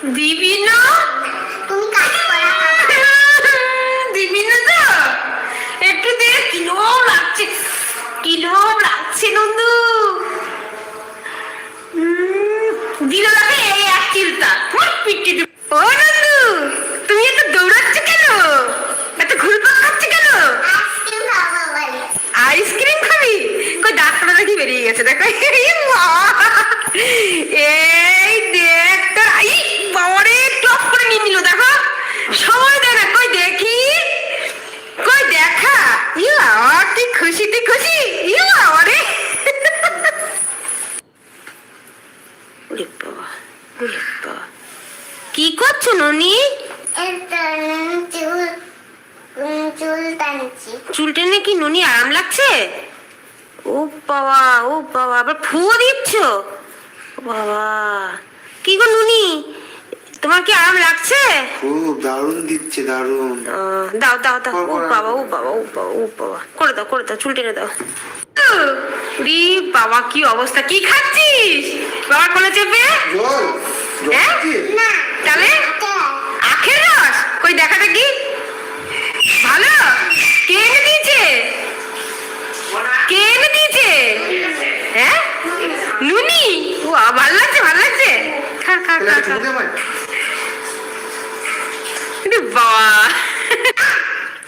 দিবি না তুমি কাজ করা দিবি না তো? একটু দে কিরম লাগছে। কিরম লাগছে নন্দু। দিল লাগে এই এক চিলতা ফুট পিটি ও নন্দু তুমি এত দৌড়াচ্ছ কেন? এত ঘুরপাক খাচ্ছ কেন? আইসক্রিম খাব কই ডাক্তার দেখি বেরিয়ে গেছে দেখো! এই দেখ তোর আই! বাবারে টপ করে নিয়ে নিল দেখো সময় দে না কই দেখি কই দেখা ইউ বাবা কি খুশি তুই খুশি ইউ বাবারে ওরে বাবা ওরে বাবা কি করছ ননি এটা চুল উম, চুল টানছি চুল টেনে কি ননি আরাম লাগছে ও বাবা ও বাবা আবার ফুয়ো দিচ্ছ ও বাবা কি গো নুনি তোমার কি আরাম লাগছে খুব দারুণ দিচ্ছে দারুণ আহ, দাও দাও দাও। ও বাবা ও বাবা ও বাবা ও বাবা করে দাও করে দাও চুল টেনে দাও। রি বাবা কি অবস্থা? কি খাচ্ছিস? বাবার কোলে চেপে? হ্যাঁ? তাহলে? আখের রস? কই দেখা দেখি। ভালো? কে এনে দিয়েছে? কে এনে দিয়েছে? হ্যাঁ? নুনি ও ভালো লাগছে ভালো লাগছে। খা খা খা খা। বাবা।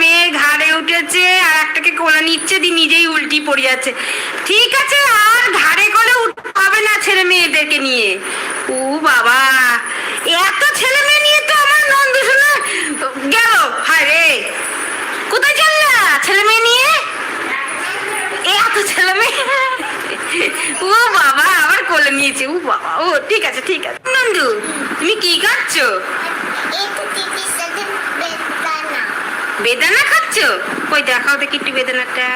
মেয়ে ঘাড়ে উঠেছে আর একটাকে কোলে নিচ্ছে দি নিজেই উল্টি পড়ে যাচ্ছে। ঠিক আছে, আর ঘাড়ে কোলে উঠতে হবে না ছেলে মেয়েদেরকে নিয়ে। ও বাবা, এত ছেলে মেয়ে নিয়ে তো আমার নন্দু শোনা গেল। হায় রে, কোথায় চললা ছেলে মেয়ে নিয়ে? এত ছেলে মেয়ে। ও বাবা, আবার কোলে নিয়েছে। ও বাবা, ও, ঠিক আছে ঠিক আছে। নন্দু, তুমি কি খাচ্ছ এটা টিভির সাথে বেদানা বেদানা খাচ্ছ? কই, দেখাও দেখি একটু বেদানাটা।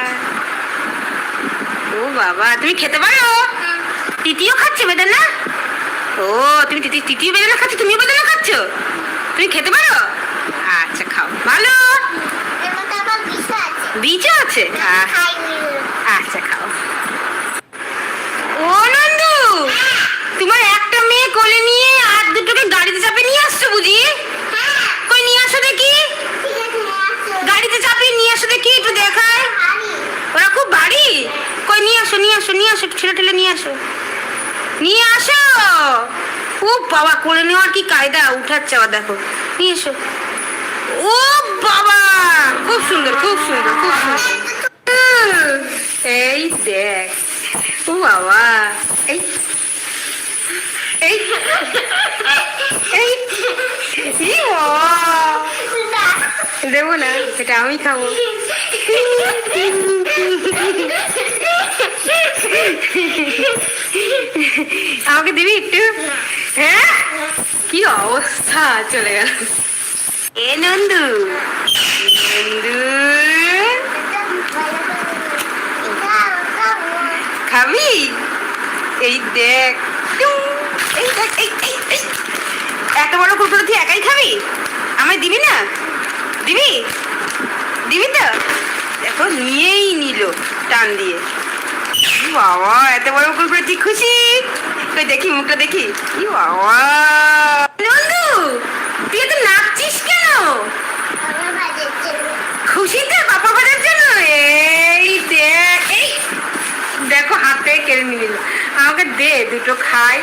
ও বাবা, তুমি খেতে পারো? তিতিও খাচ্ছে বেদানা? ও, তুমি তিতি, তিতিও বেদানা খাচ্ছ, তুমিও বেদানা খাচ্ছ? তুমি খেতে পারো? আচ্ছা খাও। ভালো? বীজও আছে? আচ্ছা খাও। ও নন্দু, তোমার একটা মেয়ে কোলে নিয়ে আর দুটোকে গাড়িতে চাপে নিয়ে আসছো বুঝি হ্যাঁ কই নিয়ে আসো দেখি ঠিক আছে আসো গাড়িতে চাপিয়ে নিয়ে আসো দেখি একটু দেখায় আরে ওরা খুব বাড়ি কই নিয়ে আসো, নিয়ে আসো নিয়ে আসো ছেলে টেলে নিয়ে আসো। নিয়ে আসো! ও বাবা করে নেওয়ার কি কায়দা? উঠাচ্ছে আবার দেখো। নিয়ে এসো। ও বাবা! খুব সুন্দর খুব সুন্দর খুব সুন্দর। এই দেখ, ও বাবা, এই এই এই বাবা। দেবো না এটা আমি খাব। আমাকে দিবি একটু? হ্যাঁ? কি অবস্থা? চলে গেল। এ নন্দু। নন্দু। খাবি? এই দেখ। এই এত বড় কুকুর তুই একাই খাবি? আমায় দিবি না? দিবি? দিবি তো? দেখো, নিয়েই নিল টান দিয়ে। বাবা, এত বড় কুকুর তুই খুশি? দেখি, মুখটা দেখি। ই বাবা। নন্দু, তুই এত নাচছিস কেন? খুশিতে বাবা বাজার জন্য? এই দেখ, এই। দেখো, হাতে কেড়ে নিল। আমাকে দে, দুটো খাই।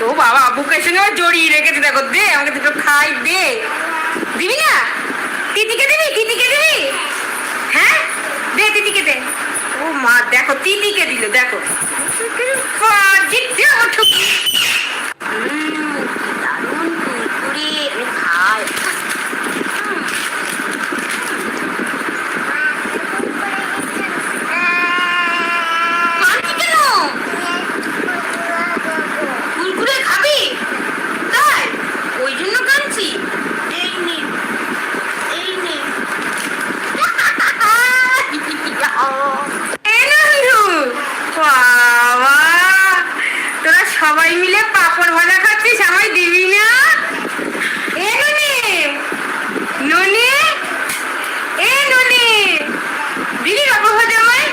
ও বাবা, বুকের সঙ্গে জড়িয়ে রেখেছে, দেখো, দে, আমাকে দুটো খাই, দে। দিবি না? তিতিকে দিবি? তিতিকে দিবি? হ্যাঁ? দে তিতিকে দে। ও মা দেখো তিতিকে দিল দেখো। জিতে ওঠো উম, দারুণ কুরকুরে আমি খাই কাঁদছি কেন কুরকুরে খাবি তাই ওই জন্য কাঁদছি এই নে এই নে এ নন্দু, বাবা, তোরা সবাই মিলে পাপড় ভাজা খাচ্ছিস আমায় দিবি না এ ননি ননি এ ননি দিবি পাপড় ভাজা আমায়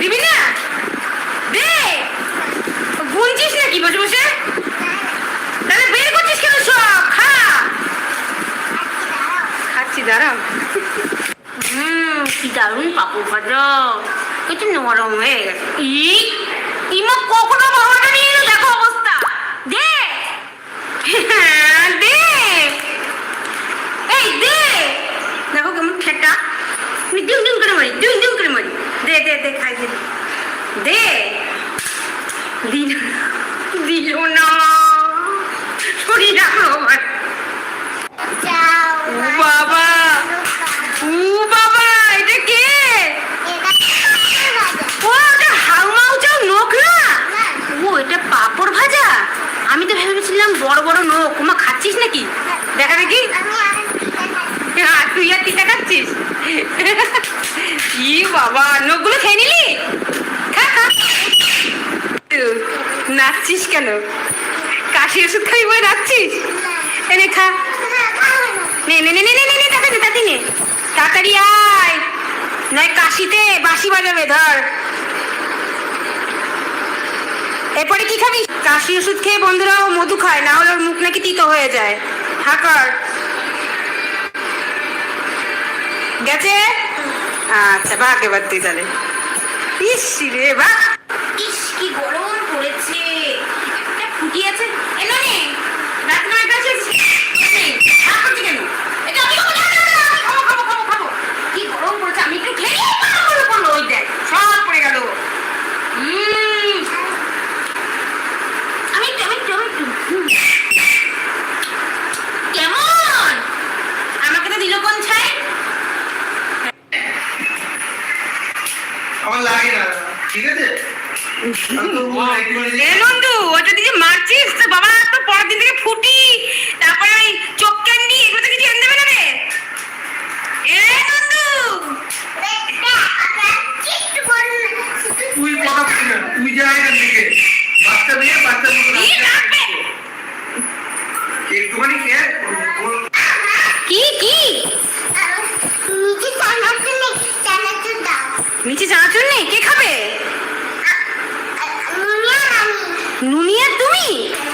দিবি না দে গুনছিস নাকি বসে বসে তাহলে বের করছিস কেন সব খা খাচ্ছি দাঁড়াও হুম কি দারুণ পাপড় ভাজা একটু নরম হয়ে গেছে ই ইমা কখনো বাবাটা নিয়ে এলো দেখো অবস্থা দে হ্যাঁ, দে এই দে দেখো কেমন ঠেটা আমি ডিম ডিম করে মারি ডিম ডিম করে মারি দে দে দে খাই দে দে দিল দিল না। শরীর রাখো আমার। বাবা। ও বাবা, এটা কে? ও ওটা হাউমাউ চাও নোক না ও, এটা পাপড় ভাজা? আমি তো ভেবেছিলাম বড় বড় নোক ওমা, খাচ্ছিস নাকি? দেখা দেখি। তুই আর টিকা খাচ্ছিস? ই বাবা নোকগুলো খেয়ে নিলি খা খা নাচছিস কেন? কাশি ওষুধ খাবি বলে নাচছিস? এনে খা। নে নে নে নে নে নে, তাড়াতাড়ি তাড়াতাড়ি নে। তাড়াতাড়ি আয়। নয় কাশিতে বাঁশি বাজাবে, ধর। এরপরে কি খাবি? কাশি ওষুধ খেয়ে বন্ধুরা ও মধু খায়, না হলে ওর মুখ নাকি তিতো হয়ে যায়। হাকার গেছে? আচ্ছা ভাগ এবার তুই তাহলে। ইস রে বাহ ইস, কি গরম। করছি কেন? এটা আমি খাব, খাব, খাব, খাব। কি গরম পড়েছে আমি একটু খেয়ে করে পড়ল ওই দেখ সব পড়ে গেল। আমি আমি। কেমন? আমাকে তো দিল কোন ছাই? আমার লাগে না ঠিক আছে? নন্দু ওটা দিয়ে মারছিস? তো বাবা তো পরের দিন থেকে ফুটি। তারপরে ওই চোখ ক্যান্ডি এগুলো তো কিছু এনে দেবে না রে? এ নন্দু তুই কথা তুই যা এখান থেকে। বাচ্চা মেয়ে বাচ্চা মতো একটুখানি খেয়ে ওর- কি কি নিচে চানাচুর নেই চানাচুর দাও নিচে চানাচুর নেই কে খাবে নুনিয়া আমি নুনি আর তুমি ও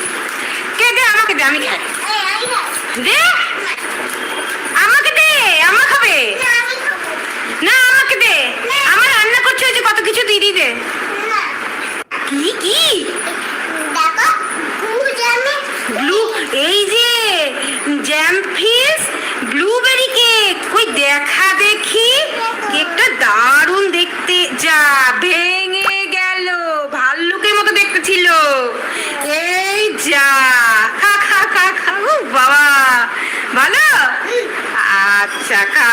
আমাকে দে আমি খাই দে! আমাকে দে আমা খাবে। না আমাকে দে। আমার রান্না করছে যে কত কিছু দিয়ে দে। কি কি? ব্লু এই যে জ্যাম ফিস ব্লুবেরি কেক কই দেখা দেখি। কেকটা দারুণ দেখতে। যা ভেঙে গেল। ভাল্লুকের মতো দেখতে ছিল। এই যা। বাবা। ভালো? আচ্ছা খা।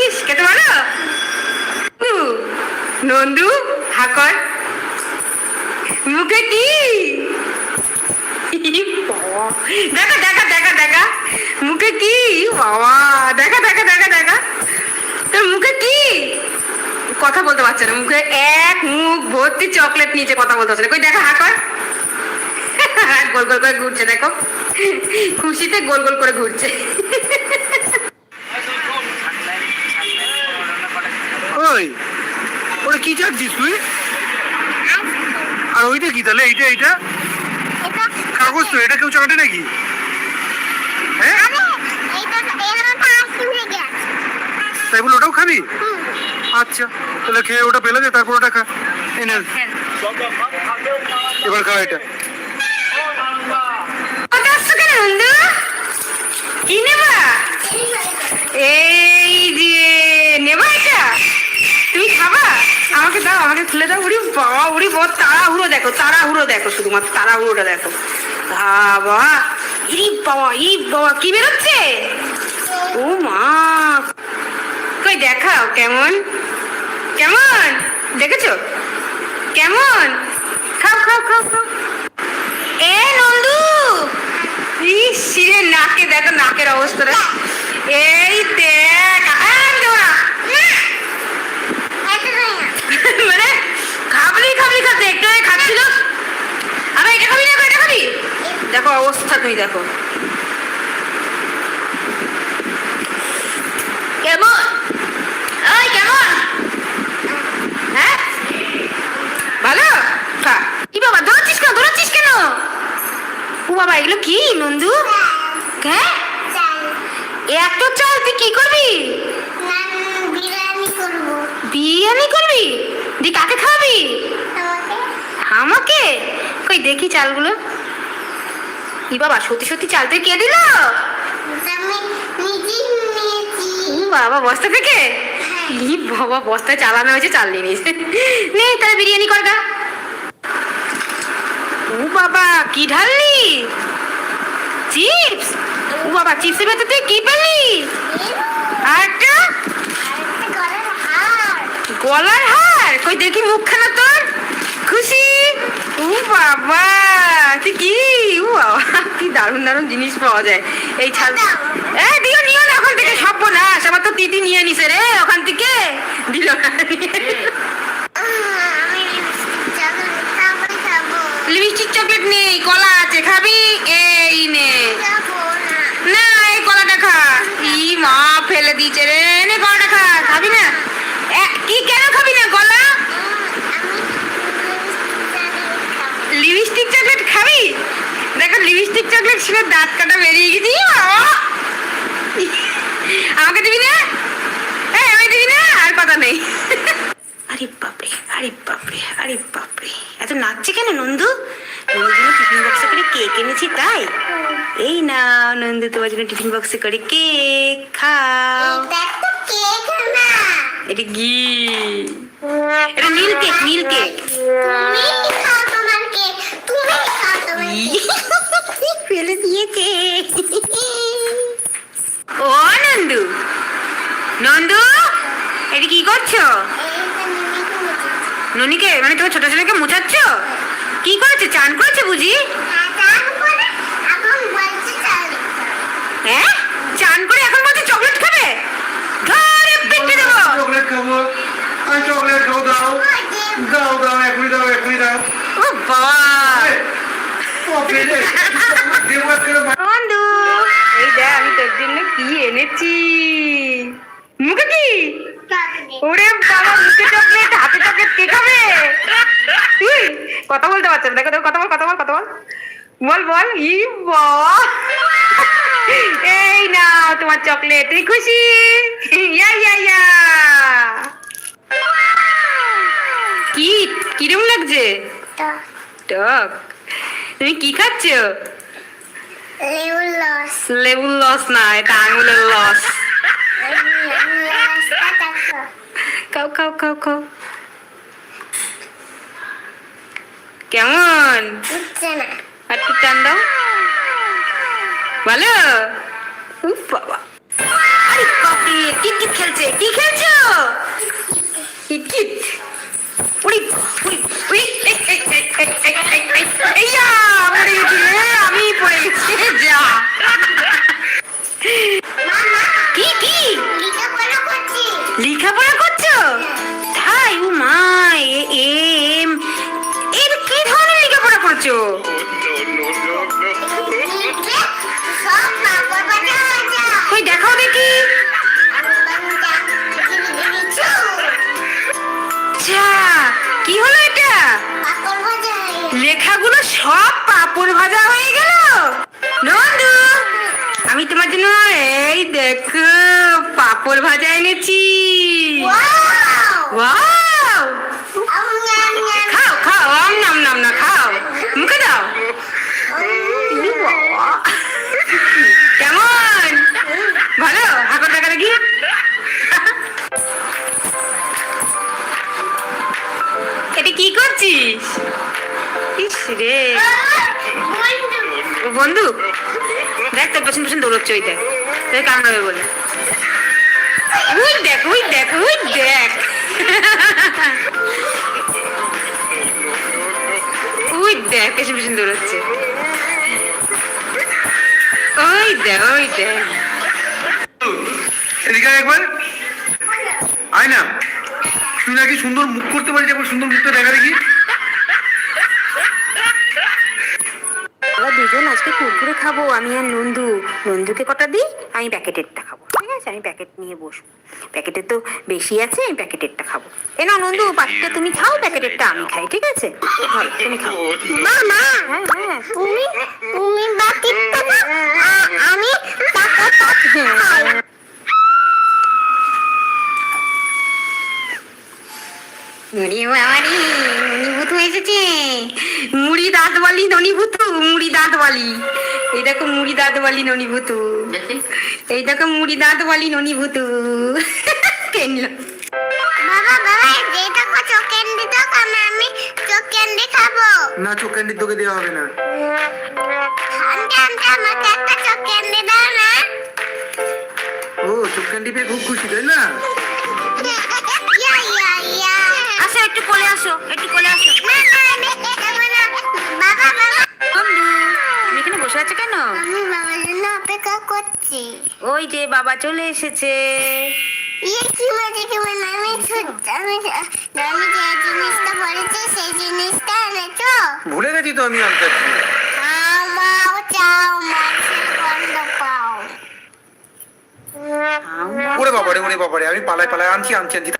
ইস, খেতে ভালো? নন্দু হাকর মুখে কি? দেখা দেখা দেখা দেখা। মুখে কি? বাবা, দেখা দেখা দেখা দেখা। তোর মুখে কি? কথা বলতে পারছে না। মুখে এক মুখ ভর্তি চকলেট নিচে কথা বলতে পারছে না। কই, দেখা হাকর গোল গোল করে ঘুরছে দেখো। খুশিতে গোল গোল করে ঘুরছে। ওই ওটা কি চাচ্ছিস তুই? আর ওইটা কি তাহলে এইটা এইটা? এটা কাগজ তো এটা কেউ চাটে নাকি? হ্যাঁ? তাই বলে ওটাও খাবি? আচ্ছা তাহলে খেয়ে ওটা ফেলে দে তারপর ওটা খা। এনে এবার খা এটা। কি নেবা? এই যে, নেবা এটা? তুমি খাবা? আমাকে দাও, আমাকে খুলে দাও, উড়ি, বাবা উড়ি বাবা তাড়াহুড়ো দেখো তাড়াহুড়ো দেখো শুধুমাত্র, তাড়াহুড়োটা দেখো। বাবা, ইরি বাবা ই বাবা, কি বেরোচ্ছে? ও মা। কই, দেখাও, কেমন? কেমন? দেখেছ? কেমন? খাও খাও খাও খাও এ নন্দু ইস রে নাকে দেখো, নাকের অবস্থাটা এই দেখ মানে খাবলি খাবলি খাতে একটু খাচ্ছিল। আরে, এটা খাবি না এটা খাবি? দেখো অবস্থা তুই দেখো। কেমন? ওই, কেমন? হ্যাঁ? ভালো? খা। কি বাবা, দৌড়াচ্ছিস কেন? দৌড়াচ্ছিস কেন? ও বাবা এগুলো কি নন্দু? হ্যাঁ এত চাল তুই কি করবি? বিরিয়ানি করবি? দি কাকে খাওয়াবি? আমাকে? কই দেখি চালগুলো। ই বাবা সত্যি সত্যি চাল তুই কে দিল? বাবা বস্তা থেকে? ই বাবা বস্তায় চালানো হয়েছে চাল নিয়ে নিয়েছে। নে তাহলে বিরিয়ানি কর গা ও বাবা কি ঢাললি? চিপস? ও বাবা, চিপসের ভেতর তুই কি পেলি? আর একটা আরেকটা? গলার হার। গলার হার কই, দেখি মুখখানা তোর। খুশি? ও বাবা, তুই কি? ও বাবা, কি দারুণ দারুণ জিনিস পাওয়া যায়। এই ছাল এ দিও, নিও না ওখান থেকে, সব না আমার তো তিতি নিয়ে নিছে রে, ওখান থেকে। দিল না আমি লিপস্টিক চকলেট খাব খাব লিপস্টিক চকলেট নেই, কলা আছে, খাবি? এই নে। না, এই কলাটা খা। ই মা, ফেলে দিয়েছে রে। নে, কলাটা খা, খাবি না? কি, কেন খাবি না, কলা? লিপস্টিক চকলেট খাবি? দেখো, লিপস্টিক চকলেট ছিল দাঁত কাটা বেরিয়ে গেছি। আমাকে দিবি না? এই আমি দিবি না? আর কথা নেই। আরে বাপরে আরে বাপরে আরে বাপরে। এত নাচছে কেন নন্দু? নন্দুর জন্য টিফিন বক্সে করে কেক এনেছি তাই? এই না নন্দু তোমার জন্য টিফিন বক্সে করে কেক খাও। এটা ঘি। এটা নীল কেক নীল কেক ফেলে দিয়েছে। ও নন্দু নন্দু এটা কি করছ? ননিকে মানে তোমার ছোট ছেলেকে মোচাচ্ছ কি করেছে? চান করেছে বুঝি? হ্যাঁ? চান করে এখন বলছে চকলেট খাবে? ধরে পেটে দেবো। চকলেট খাব। আমি চকলেট খাব দাও। দাও দাও এখনই দাও এখনই দাও। ও বাবা। বন্ধু এই দেখ আমি তোর জন্য কি এনেছি মুখে কি ওরে বাবা মুখে চকলেট হাতে চকলেট কে খাবে তুই কথা বলতে পারছ না। দেখো দেখো কথা বল কথা বল কথা বল। বল বল। ই বাবা এই না তোমার চকলেট তুই খুশি? ইয়া ইয়া ইয়া। কি? কিরম লাগছে? টক। তুমি কি খাচ্ছ? লেবু লস লেবুর লস না এটা আঙুলের লস খাও খাও খাও খাও। কেমন একটু টান দাও ভালো বাবা কিটকিট খেলছে কি খেলছো কিটকিট উড়ি উড়ি উড়ি এই আমি পড়ে গেছি যা পাপড় ভাজা এনেছি। খাও খাও আম নাম নাম না খাও। মুখে দাও। কেমন? ভালো? হাঁকর দেখা দেখি এটা কি করছিস? ইস রে। বন্ধু দেখ তোর পেছন পেছন দৌড়চ্ছে ওই দেখ। তোর কামড়াবে বলে। ওই দেখ ওই দেখ ওই দেখ ওই দেখ পেছন পেছন দৌড়চ্ছে। ওই দেখ ওই দেখ। এদিকে একবার। আয় না। তুই নাকি সুন্দর মুখ করতে পারিস একবার সুন্দর মুখটা দেখা দেখি। আমরা দুজন আজকে কুরকুরে খাব আমি আর নন্দু। নন্দুকে কটা দিই? আমি প্যাকেটেরটা খাব। আছে? আমি প্যাকেট নিয়ে বসবো। প্যাকেটে তো বেশি আছে আমি প্যাকেটেরটা খাব। এ না নন্দু পাখিটা তুমি খাও প্যাকেটেরটা আমি খাই ঠিক আছে? ভালো তুমি খাও। মামা হ্যাঁ হ্যাঁ তুমি তুমি আ- আমি মুড়ি বাবারি ননিভূত এসেছে। মুড়ি দাঁত বালি ননিভূতু মুড়ি দাঁত বালি এই দেখো মুড়ি দাঁত বালি ননিভূতু। এই দেখো মুড়ি দাঁত বালি ননিভূতু পেনলাম বাবা বাবা যেটা কো চোখ ক্যান্ডি দাও আমি ক্যান্ডি খাব। না চোখ তোকে দেওয়া হবে না। আন্টি আন্টি আমাকে একটা চোখ দাও না। ও চোখ পেয়ে খুব খুশি তাই না? ইয়া ইয়া ইয়া। আসো একটু কোলে আসো একটু কোলে আসো। না না বসে আছো কেন? আমি বাবার জন্য অপেক্ষা করছি। ওই যে বাবা চলে এসেছে। ইয়ে কি মজা কি মজা আমি আমি আমি যে জিনিসটা বলেছি সেই জিনিসটা এনেছো? ভুলে গেছি তো আমি আনতে। আমাও চাও মাছের গন্ধ পাও। ওরে বাবারে ওরে বাবারে আমি পালায় পালায় আনছি আনছি আনছি।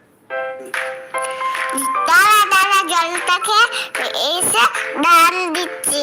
দাঁড়া দাঁড়া জলটাকে এসে দান দিচ্ছি।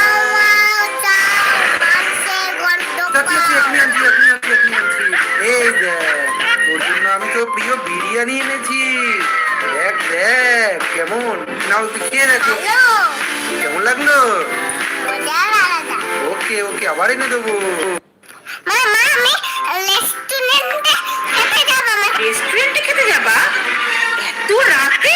চাপিয়েছি আমি তো প্রিয় বিরিয়ানি এনেছি। দেখ দেখ কেমন? নাও তুই খেয়ে দেখো। কেমন লাগল? ওকে ওকে আবার এনে দেবো। রেস্টুরেন্টে খেতে যাবা? এত রাতে?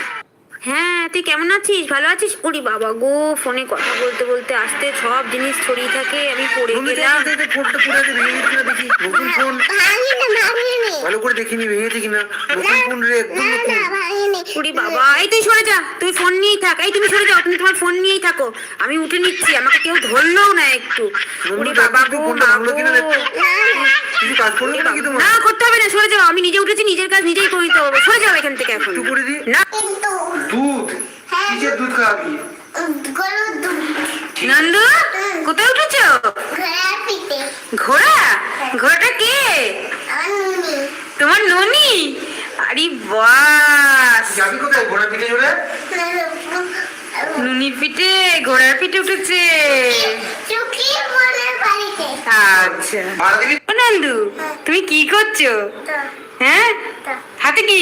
হ্যাঁ তুই কেমন আছিস? ভালো আছিস? ওরে বাবা গো ফোনে কথা বলতে বলতে আসতে সব জিনিস ছড়িয়ে থাকে আমি পড়ে গেলাম। দেখ, দেখ, দেখ, ফোনটা পড়ে আছে, ভেঙে গেছে দেখি নতুন ফোন। ভাঙিনি ভাঙিনি। ভালো করে দেখিনি ভেঙেছে কিনা? নতুন ফোন রে একদম না নতুন। না ভাঙিনি। উড়ি বাবা এই তুই সরে যা তুই ফোন নিয়েই থাক এই তুমি সরে যাও তুমি তোমার ফোন নিয়েই থাকো। আমি উঠে নিচ্ছি আমাকে কেউ ধরলেও না একটু। উড়ি বাবা গো না করতে হবে না সরে যাও আমি নিজে উঠেছি নিজের কাজ নিজেই করে নিতে হবে সরে যাও এখান থেকে এখন। না। দুধ? কিসের দুধ খাওয়াবি? গরুর দুধ। নন্দু কোথায় উঠেছো? ঘোড়া ঘোড়াটা কে? তোমার ননি? আরে বাস। যাবি কোথায়? ঘোড়া পিঠে পিঠে ঘোড়ার পিঠে উঠেছে। আচ্ছা। নন্দু তুমি কি করছ? হ্যাঁ? হাতে কি?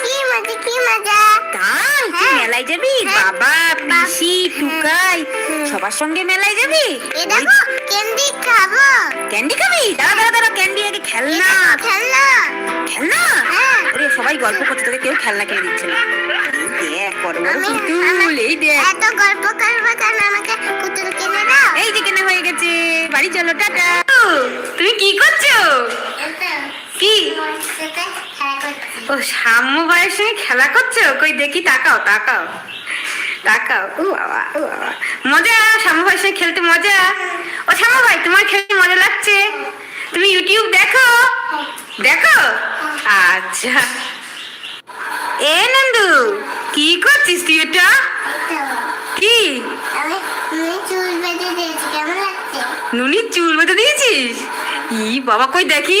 কি মজা কি মজা। তুই হ্যাঁ। মেলায় যাবি? হ্যাঁ। বাবা পিসি টুকাই সবার সঙ্গে মেলায় যাবি? এ দেখো ক্যান্ডি খাব। ক্যান্ডি খাবি? দাঁড়া দাঁড়া দাঁড়া ক্যান্ডি আগে খেলনা। খেলনা। খেলনা? হ্যাঁ। ওরে সবাই গল্প করছে তোকে কেউ খেলনা কিনে দিচ্ছে না। দেখ বড় বড় পুতুল এই দেখ। এত গল্প করব কেন? আমাকে পুতুল কিনে দাও। এই যে কেনা হয়ে গেছে। বাড়ি চলো টাটা। তুমি কি করছ? কি? ও সাম্য ভাইয়ের সঙ্গে খেলা করছ? কই, দেখি, তাকাও তাকাও। তাকাও। ও, বাবা ও, বাবা। মজা শ্যামু ভাইয়ের সঙ্গে খেলতে মজা? ও শ্যামু ভাই, তোমার খেলতে মজা লাগছে? তুমি ইউটিউব দেখো? দেখো? আচ্ছা। এ, নন্দু, কি করছিস তুই এটা? কি? নুনির চুল বেঁধে দিয়েছিস? ই, বাবা, কই দেখি?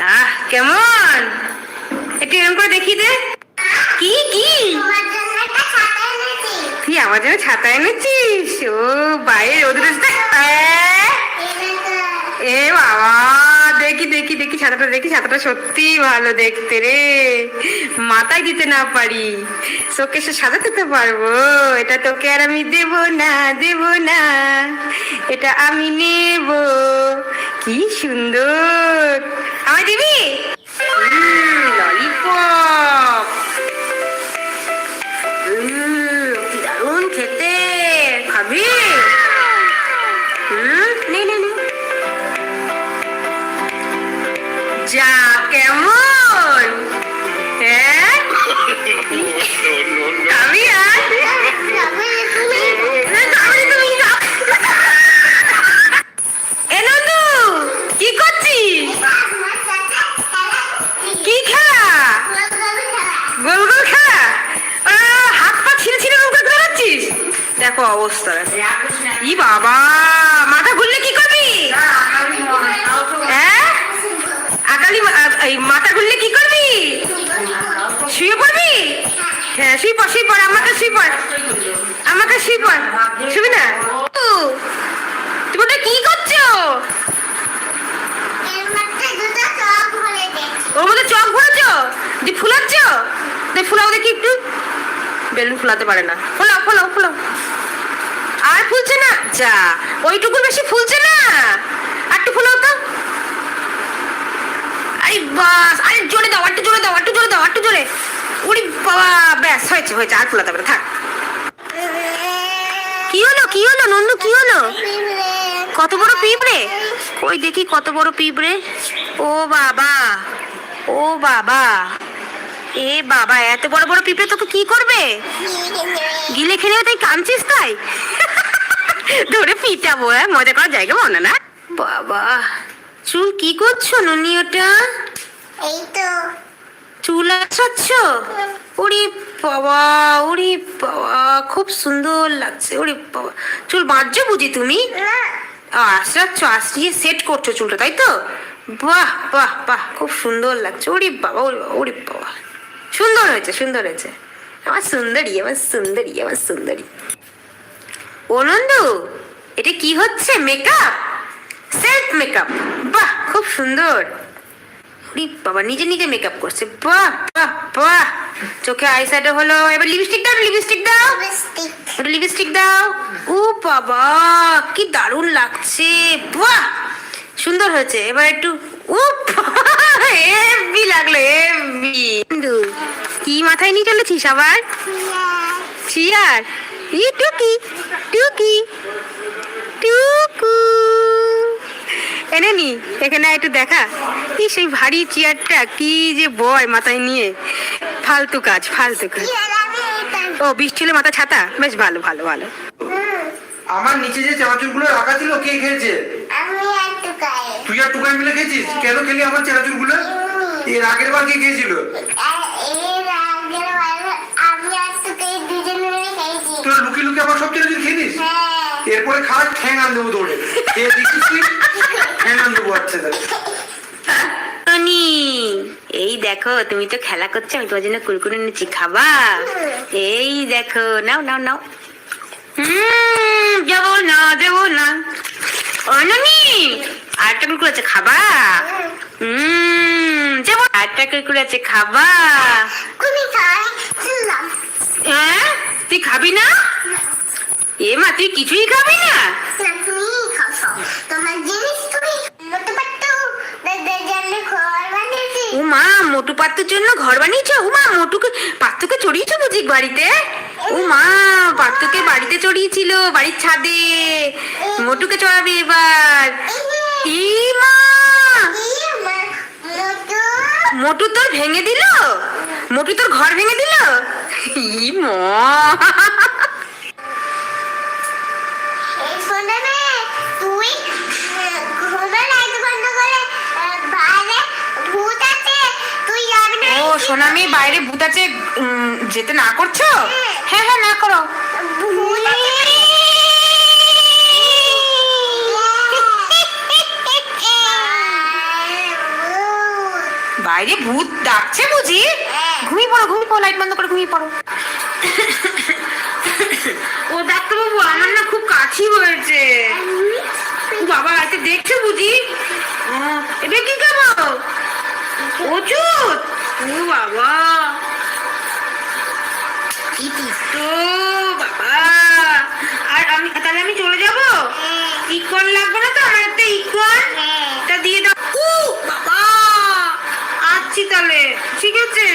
আহ, কেমন? একটু এরকম করে দেখি দে। কি কি? তুই আমার জন্য ছাতা এনেছিস? ও, বাইরে রোদ্রে এ বাবা, দেখি দেখি দেখি ছাতাটা দেখি ছাতাটা সত্যি ভালো দেখতে রে। মাথায় দিতে না পারি। চোখে সে সাজাতে তো পারব। এটা তোকে আর আমি দেব না দেব না। এটা আমি নেব। কি সুন্দর। আমায় দিবি? ললিপপ দেখো অবস্থা। ই বাবা মাথা ঘুরলে কি করবি? হ্যাঁ? আকালি এই মাথা ঘুরলে কি করবি? শুয়ে পড়বি? হ্যাঁ শুয়ে পড় শুয়ে পড় আমাকে শুয়ে পড়। আমাকে শুয়ে পড়। শুবি না? তুমি ওটা কি করছ? ওর মধ্যে চক ভরেছো? যে ফুলাচ্ছ? ফুলাও দেখি একটু। বেলুন ফুলাতে পারে না। ফোলাও ফোলাও ফোলাও। আর ফুলছে না? যা ওইটুকুর বেশি ফুলছে না? আর একটু ফোলাও তো আরে বাস আরে জোরে দাও একটু জোরে দাও একটু জোরে দাও একটু জোরে। ওরে বাবা ব্যাস হয়েছে হয়েছে আর ফুলাতে না, থাক। কি হলো কি হলো নন্দু কি হলো? কত বড় পিঁপড়ে? ওই দেখি কত বড় পিঁপড়ে। ও বাবা ও বাবা। এ বাবা এত বড় বড় পিঁপড়ে তোকে কি করবে? গিলে খেলে তাই কাঁদছিস তাই? ধরে পিটাবো হ্যাঁ? মজা করার জায়গা মনে না? বাবা চুল কি করছ ননি ওটা? এই তো। চুল আসাচ্ছ ওরে বাবা ওরে বাবা খুব সুন্দর লাগছে ওরে বাবা। চুল বাঁধছো বুঝি তুমি? না। আশ্রাচ্ছ আশ্রিয়ে সেট করছ চুলটা তাই তো? বাহ বাহ বাহ খুব সুন্দর লাগছে ওরে বাবা ওরে বাবা ওরে বাবা। সুন্দর হয়েছে সুন্দর হয়েছে। আমার সুন্দরী আমার সুন্দরী আমার সুন্দরী। ও নন্দু এটা কি হচ্ছে? মেকআপ সেলফ মেকআপ বাহ খুব সুন্দর। বাবা নিজে নিজে মেকআপ করছে। বাহ বাহ বাহ। চোখে আই শ্যাডো হলো এবার লিপস্টিক দাও লিপস্টিক দাও। লিপস্টিক লিপস্টিক দাও। ও বাবা কি দারুণ লাগছে। বাহ সুন্দর হয়েছে। এবার একটু ও হেভি লাগল হেভি কি মাথায় নিয়ে চলেছিস আবার? চিয়ার ই টুকি টুকি টুকু। এনে নি এখানে একটু দেখা। কি সেই ভারী চেয়ারটা কি যে বয় মাথায় নিয়ে। ফালতু কাজ ফালতু কাজ। ও বৃষ্টি হলে মাথা ছাতা? বেশ ভালো ভালো ভালো। আমার নিচে যে চানাচুরগুলো রাখা ছিল কে খেয়েছে? আমি একটু গায়ে তুই আর টুকাই মিলে খেয়েছিস? কেন খেলি আমার চানাচুরগুলো এর আগের বার কে খেয়েছিল? তোরা লুকিয়ে লুকিয়ে আমার সব চানাচুর খেয়ে নিস হ্যাঁ। এরপরে খারাপ ঠ্যাং আন দেবো দৌড়ে। দেখিস তুই ঠ্যাং আন দেবো আচ্ছা তাহলে। টনি এই দেখো তুমি তো খেলা করছ আমি তোমার জন্য কুরকুরে নিচ্ছি খাবা? এই দেখো নাও নাও নাও। হুম যাব না দেবো না। অননি আরেকটা কুরকুরে আছে খাবা? কুরকুরে আছে খাবা। হ্যাঁ তুই খাবি না? এ মা, তুই কিছুই খাবি না? মা, মোটু পাত্তুর জন্য ঘর বানিয়েছো? ও মা, মোটুকে পাত্তুকে চড়িয়েছো বুঝি বাড়িতে? ও মা বাড়িতে চড়িয়েছিল, বাড়ির ছাদে। মোটুকে চড়াবে এবার। ই মা মোটু তোর ভেঙে দিল? মোটু তোর ঘর ভেঙে দিল? ই মা। বন্ধ বাইরে ভূত আছে তুই যাবি না। ও সোনামি বাইরে ভূত আছে যেতে না করছ? হ্যাঁ। হ্যাঁ না করো ভূত আছে বাইরে ভূত ডাকছে বুঝি? ঘুমিয়ে পড়ো ঘুমিয়ে পড়ো লাইট বন্ধ করে ঘুমিয়ে পড়ো। ও ডাক্তারবাবু আমার না খুব কাশি হয়েছে। বাবা এতে দেখছ বুঝি? আহ, এটা কি খাব? ওষুধ? ও বাবা। কি তো বাবা। আর আমি তাহলে আমি চলে যাব? ইকন লাগবে না তো? আমার একটা ইকন তা দিয়ে দাও। বাবা। যাচ্ছি তাহলে ঠিক আছে?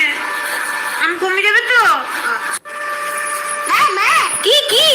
আমি কমে যাবে তো? হ্যাঁ, কি কি?